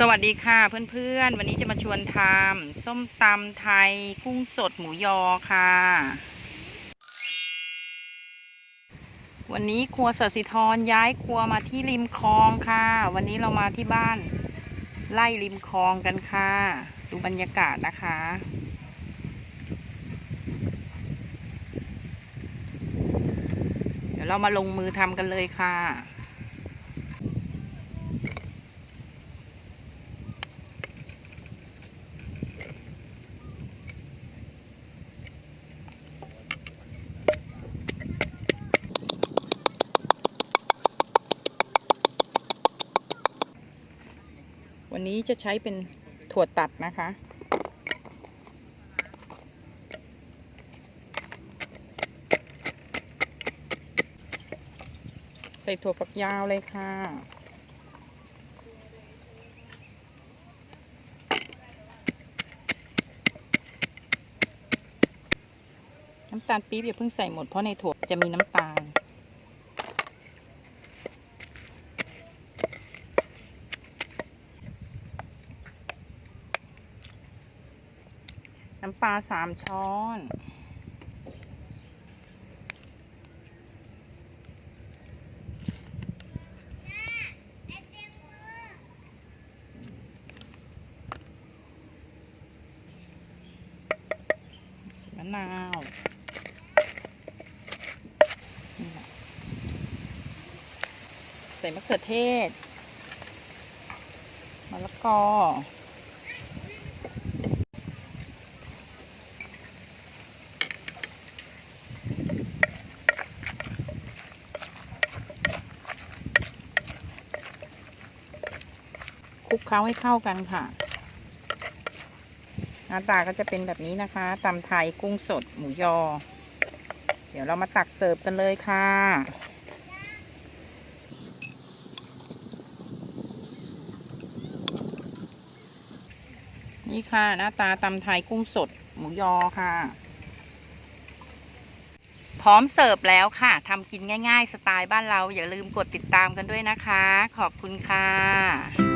สวัสดีค่ะเพื่อนๆ วันนี้จะมาชวนทำส้มตำไทยกุ้งสดหมูยอค่ะ วันนี้ครัวสสิธรย้ายครัวมาที่ริมคลองค่ะ วันนี้เรามาที่บ้านไล่ริมคลองกันค่ะ ดูบรรยากาศนะคะ เดี๋ยวเรามาลงมือทำกันเลยค่ะ วันนี้จะใช้เป็นถั่วตัดนะคะ ใส่ถั่วฝักยาวเลยค่ะ น้ำตาลปี๊บอย่าเพิ่งใส่หมดเพราะในถั่วจะมีน้ำตาล น้ำปลาสามช้อน มะนาวใส่มะเขือเทศมะละกอ ลุกเคล้าให้เข้ากันค่ะหน้าตาก็จะเป็นแบบนี้นะคะตำไทยกุ้งสดหมูยอ เดี๋ยวเรามาตักเสิร์ฟกันเลยค่ะนี่ค่ะ หน้าตาตำไทยกุ้งสด หมูยอค่ะ พร้อมเสิร์ฟแล้วค่ะทำกินง่าย ๆ สไตล์บ้านเรา อย่าลืมกดติดตามกันด้วยนะคะ ขอบคุณค่ะ